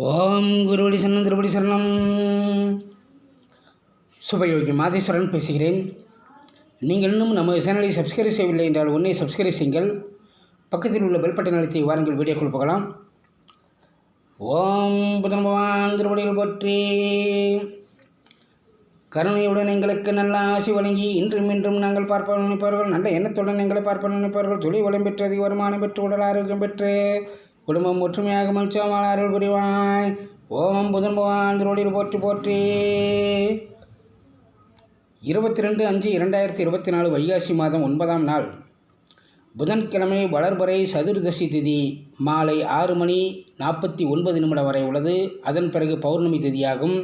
ஓம் குருவடி சரணம் திருவடி சரணம். சுபயோகி மாதேஸ்வரன் பேசுகிறேன். நீங்கள் இன்னும் நம்ம சேனலை சப்ஸ்கிரைப் செய்யவில்லை என்றால் ஒன்றே சப்ஸ்கிரைப் செய்யுங்கள். பக்கத்தில் உள்ள பெல் பட்டன் அழுத்தி வாருங்கள் வீடியோக்குள் போகலாம். ஓம் புதன் பகவான் திருவடிகள் போற்றி. கருணையுடன் எங்களுக்கு நல்ல ஆசி வழங்கி இன்றும் இன்றும் நாங்கள் பார்ப்ப நினைப்பவர்கள் நல்ல எண்ணத்துடன் எங்களை பார்ப்ப நினைப்பவர்கள் தொழில் வளம் பெற்று அதிக வருமானம் பெற்று உடல் ஆரோக்கியம் பெற்று குடும்பம் ஒற்றுமையாக மகிழ்ச்சியமான அருள் புரிவாய் ஓம் புதன் பகவான் திருவடியில் போற்றி போற்றி. இருபத்தி ரெண்டு அஞ்சு இரண்டாயிரத்தி இருபத்தி நாலு வைகாசி மாதம் ஒன்பதாம் நாள். புதன்கிழமை வளர்பறை சதுர்தசி திதி மாலை ஆறு மணி நாற்பத்தி ஒன்பது நிமிடம் வரை உள்ளது. அதன் பிறகு பௌர்ணமி திதியாகும்.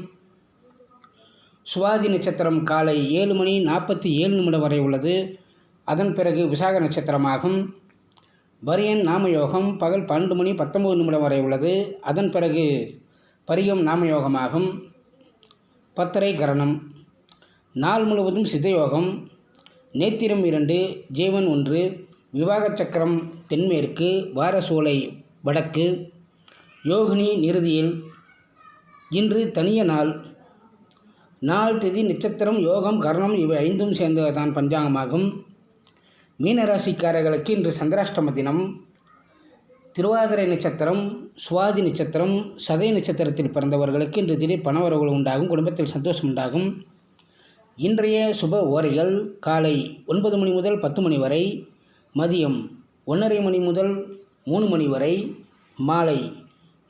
சுவாதி நட்சத்திரம் காலை ஏழு மணி நாற்பத்தி ஏழு நிமிடம் வரை உள்ளது. அதன் பிறகு விசாக நட்சத்திரமாகும். பரியன் நாமயோகம் பகல் பன்னெண்டு மணி பத்தொம்பது நிமிடம் வரை உள்ளது. அதன் பிறகு பரிகம் நாமயோகமாகும். பத்தரை கரணம். நாள் முழுவதும் சித்தயோகம். நேத்திரம் இரண்டு ஜீவன் ஒன்று விவாக சக்கரம் தென்மேற்கு வாரசோலை வடக்கு யோகினி நிறுதியில். இன்று தனிய நாள். நாள் திதி நட்சத்திரம் யோகம் கரணம் இவை ஐந்தும் சேர்ந்ததுதான் பஞ்சாங்கமாகும். மீனராசிக்காரர்களுக்கு இன்று சந்திராஷ்டம தினம். திருவாதிரை நட்சத்திரம் சுவாதி நட்சத்திரம் சதய நட்சத்திரத்தில் பிறந்தவர்களுக்கு இன்று திடீர் பணவரவுகள் உண்டாகும் குடும்பத்தில் சந்தோஷம் உண்டாகும். இன்றைய சுப ஓரைகள் காலை ஒன்பது மணி முதல் பத்து மணி வரை மதியம் ஒன்றரை மணி முதல் மூணு மணி வரை மாலை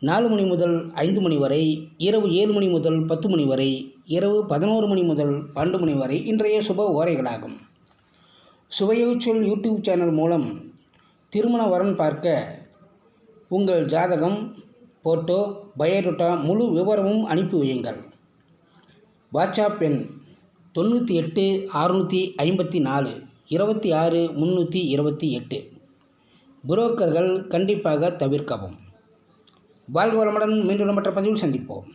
நாலு மணி முதல் ஐந்து மணி வரை இரவு ஏழு மணி முதல் பத்து மணி வரை இரவு பதினோரு மணி முதல் பன்னெண்டு மணி வரை இன்றைய சுப ஓரைகளாகும். சுவையோச்சொல் யூடியூப் சேனல் மூலம் திருமண வரன் பார்க்க உங்கள் ஜாதகம் ஃபோட்டோ பயோடேட்டா முழு விவரமும் அனுப்பி வையுங்கள். வாட்ஸ்அப் எண் தொண்ணூற்றி எட்டு அறுநூற்றி ஐம்பத்தி நாலு இருபத்தி ஆறு முந்நூற்றி இருபத்தி எட்டு. புரோக்கர்கள் கண்டிப்பாக தவிர்க்கவும். வாழ்க வளமுடன் மீண்டும் மற்ற பதிவில் சந்திப்போம்.